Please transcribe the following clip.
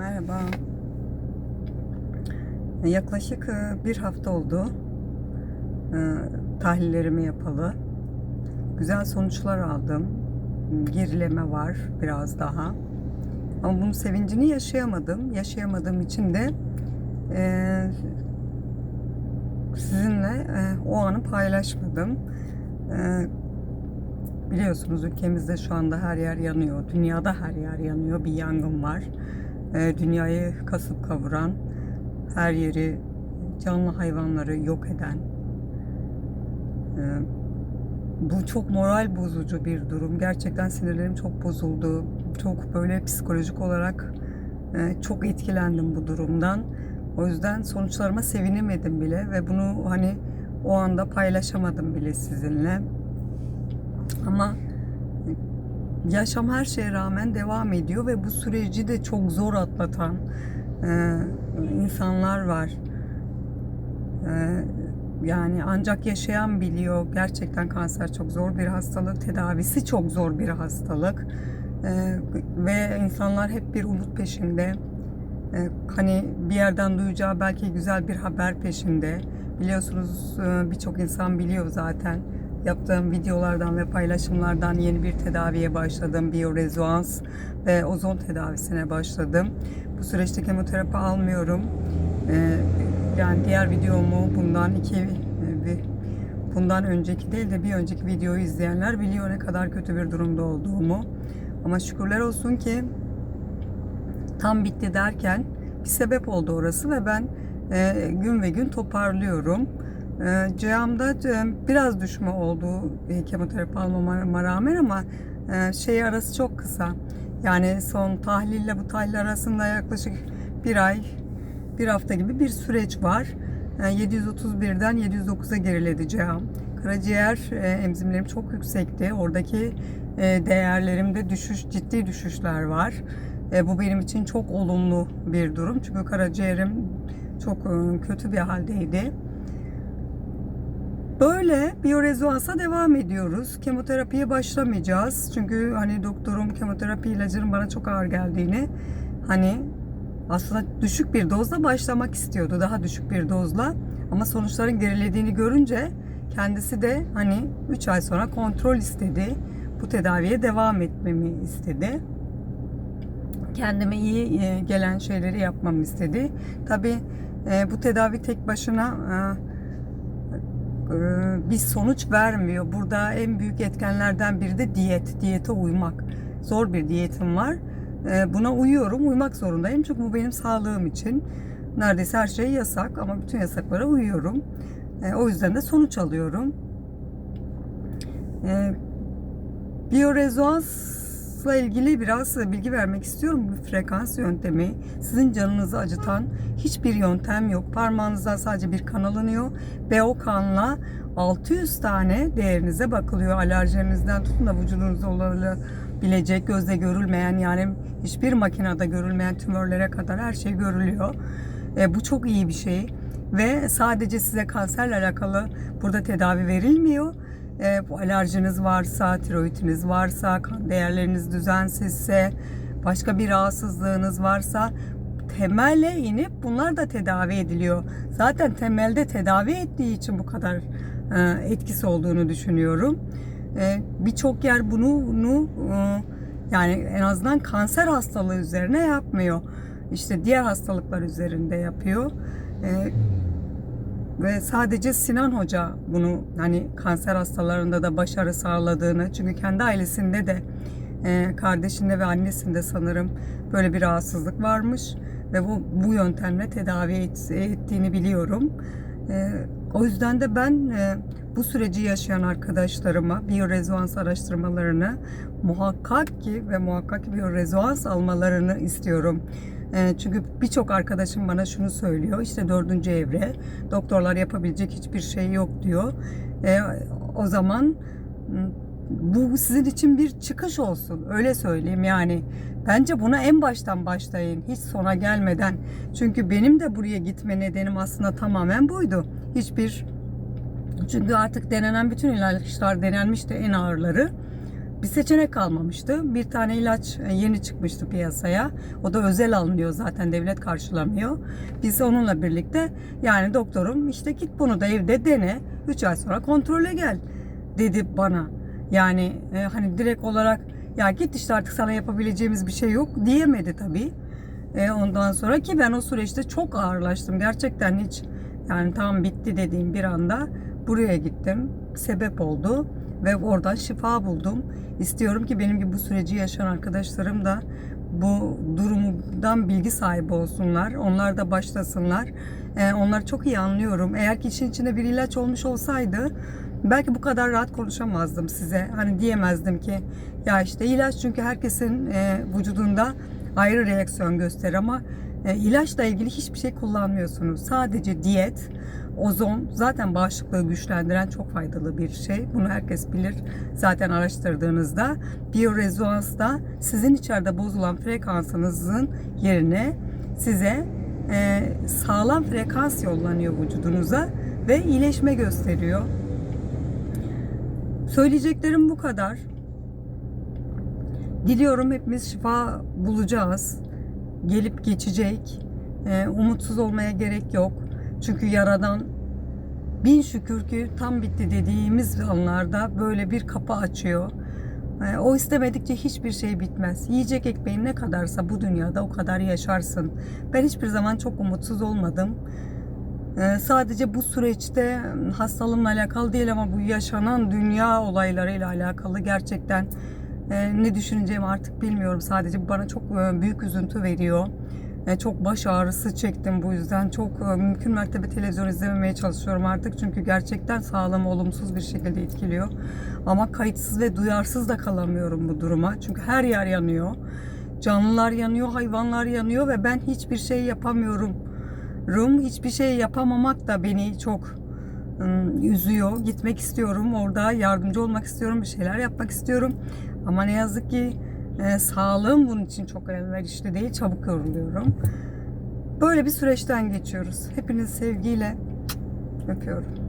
Merhaba. Yaklaşık e, bir hafta oldu. E, Tahlillerimi yapalı. Güzel sonuçlar aldım. Gerileme var biraz daha. Ama bunun sevincini yaşayamadım. Yaşayamadığım için de e, sizinle o anı paylaşmadım. Biliyorsunuz ülkemizde şu anda her yer yanıyor. Dünyada her yer yanıyor. Bir yangın var. E, dünyayı kasıp kavuran, her yeri canlı hayvanları yok eden. e, bu çok moral bozucu bir durum. Gerçekten sinirlerim çok bozuldu. Çok böyle psikolojik olarak e, çok etkilendim bu durumdan. O yüzden sonuçlarıma sevinemedim bile ve bunu hani o anda paylaşamadım bile sizinle. Ama yaşam her şeye rağmen devam ediyor ve bu süreci de çok zor atlatan e, insanlar var. E, yani ancak yaşayan biliyor. Gerçekten kanser çok zor bir hastalık. Tedavisi çok zor bir hastalık. E, ve insanlar hep bir umut peşinde. E, hani bir yerden duyacağı belki güzel bir haber peşinde. Biliyorsunuz e, birçok insan biliyor zaten. Yaptığım videolardan ve paylaşımlardan yeni bir tedaviye başladım. Biyorezonans ve ozon tedavisine başladım. Bu süreçte kemoterapi almıyorum. E, yani diğer videomu bundan iki e, bundan önceki değil de bir önceki videoyu izleyenler biliyor ne kadar kötü bir durumda olduğumu. Ama şükürler olsun ki tam bitti derken bir sebep oldu orası ve ben e, gün ve gün toparlıyorum. E, Ceyham'da e, biraz düşme oldu e, kemoterapi almama rağmen ama e, şey arası çok kısa. Yani son tahlille bu tahlil arasında yaklaşık bir ay, bir hafta gibi bir süreç var. E, 731'den 709'a geriledi Ceyhan. Karaciğer e, enzimlerim çok yüksekti. Oradaki e, değerlerimde düşüş, ciddi düşüşler var. E, bu benim için çok olumlu bir durum. Çünkü karaciğerim çok e, kötü bir haldeydi. Böyle biyorezonansa devam ediyoruz. Kemoterapiye başlamayacağız. Çünkü hani doktorum kemoterapi ilacının bana çok ağır geldiğini hani aslında düşük bir dozla başlamak istiyordu. Daha düşük bir dozla. Ama sonuçların gerilediğini görünce kendisi de hani 3 ay sonra kontrol istedi. Bu tedaviye devam etmemi istedi kendime iyi e, gelen şeyleri yapmamı istedi. Tabii e, bu tedavi tek başına e, bir sonuç vermiyor. Burada en büyük etkenlerden biri de diyet. Diyete uymak. Zor bir diyetim var. E, Buna uyuyorum. Uymak zorundayım. Çünkü bu benim sağlığım için. Neredeyse her şey yasak ama bütün yasaklara uyuyorum. E, O yüzden de sonuç alıyorum. E, Biyorezonansla ilgili biraz bilgi vermek istiyorum. Bu frekans yöntemi sizin canınızı acıtan hiçbir yöntem yok. Parmağınızdan sadece bir kan alınıyor ve o kanla 600 tane değerinize bakılıyor. Alerjinizden tutun da vücudunuzda olabilecek gözle görülmeyen yani hiçbir makinede görülmeyen tümörlere kadar her şey görülüyor. E, bu çok iyi bir şey ve sadece size kanserle alakalı burada tedavi verilmiyor e, alerjiniz varsa, tiroidiniz varsa, kan değerleriniz düzensizse, başka bir rahatsızlığınız varsa temelle inip bunlar da tedavi ediliyor. Zaten temelde tedavi ettiği için bu kadar e, etkisi olduğunu düşünüyorum. E, Birçok yer bunu, bunu e, yani en azından kanser hastalığı üzerine yapmıyor. İşte diğer hastalıklar üzerinde yapıyor. E, ve sadece Sinan Hoca bunu hani kanser hastalarında da başarı sağladığını çünkü kendi ailesinde de e, kardeşinde ve annesinde sanırım böyle bir rahatsızlık varmış ve bu bu yöntemle tedavi et- ettiğini biliyorum. E, o yüzden de ben e, bu süreci yaşayan arkadaşlarıma biyorezonans araştırmalarını muhakkak ki ve muhakkak ki biyorezonans almalarını istiyorum. E, çünkü birçok arkadaşım bana şunu söylüyor. İşte dördüncü evre doktorlar yapabilecek hiçbir şey yok diyor. E, o zaman m, bu sizin için bir çıkış olsun. Öyle söyleyeyim yani. Bence buna en baştan başlayın. Hiç sona gelmeden. Çünkü benim de buraya gitme nedenim aslında tamamen buydu. Hiçbir çünkü artık denenen bütün ilaçlar denenmişti en ağırları. Bir seçenek kalmamıştı. Bir tane ilaç e, yeni çıkmıştı piyasaya. O da özel alınıyor zaten devlet karşılamıyor. Biz onunla birlikte yani doktorum işte git bunu da evde dene. 3 ay sonra kontrole gel dedi bana. Yani e, hani direkt olarak ya git işte artık sana yapabileceğimiz bir şey yok diyemedi tabii. E, ondan sonra ki ben o süreçte çok ağırlaştım. Gerçekten hiç yani tam bitti dediğim bir anda buraya gittim. Sebep oldu ve oradan şifa buldum. İstiyorum ki benim gibi bu süreci yaşayan arkadaşlarım da bu durumdan bilgi sahibi olsunlar. Onlar da başlasınlar. Ee, onları çok iyi anlıyorum. Eğer ki işin içinde bir ilaç olmuş olsaydı belki bu kadar rahat konuşamazdım size. Hani diyemezdim ki ya işte ilaç çünkü herkesin e, vücudunda ayrı reaksiyon gösterir ama e, ilaçla ilgili hiçbir şey kullanmıyorsunuz. Sadece diyet, ozon zaten bağışıklığı güçlendiren çok faydalı bir şey. Bunu herkes bilir. Zaten araştırdığınızda biyorezonansta sizin içeride bozulan frekansınızın yerine size e, sağlam frekans yollanıyor vücudunuza ve iyileşme gösteriyor. Söyleyeceklerim bu kadar. Diliyorum hepimiz şifa bulacağız. Gelip geçecek. E, umutsuz olmaya gerek yok. Çünkü yaradan bin şükür ki tam bitti dediğimiz anlarda böyle bir kapı açıyor. E, o istemedikçe hiçbir şey bitmez. Yiyecek ekmeğin ne kadarsa bu dünyada o kadar yaşarsın. Ben hiçbir zaman çok umutsuz olmadım. Ee, sadece bu süreçte hastalığımla alakalı değil ama bu yaşanan dünya olaylarıyla alakalı gerçekten e, ne düşüneceğimi artık bilmiyorum. Sadece bana çok e, büyük üzüntü veriyor. Çok baş ağrısı çektim bu yüzden. Çok e, mümkün mertebe televizyon izlememeye çalışıyorum artık. Çünkü gerçekten sağlığımı olumsuz bir şekilde etkiliyor. Ama kayıtsız ve duyarsız da kalamıyorum bu duruma. Çünkü her yer yanıyor. Canlılar yanıyor, hayvanlar yanıyor ve ben hiçbir şey yapamıyorum. Rum hiçbir şey yapamamak da beni çok üzüyor. Gitmek istiyorum. Orada yardımcı olmak istiyorum. Bir şeyler yapmak istiyorum. Ama ne yazık ki e, sağlığım bunun için çok elverişli değil. Çabuk yoruluyorum. Böyle bir süreçten geçiyoruz. Hepinizi sevgiyle öpüyorum.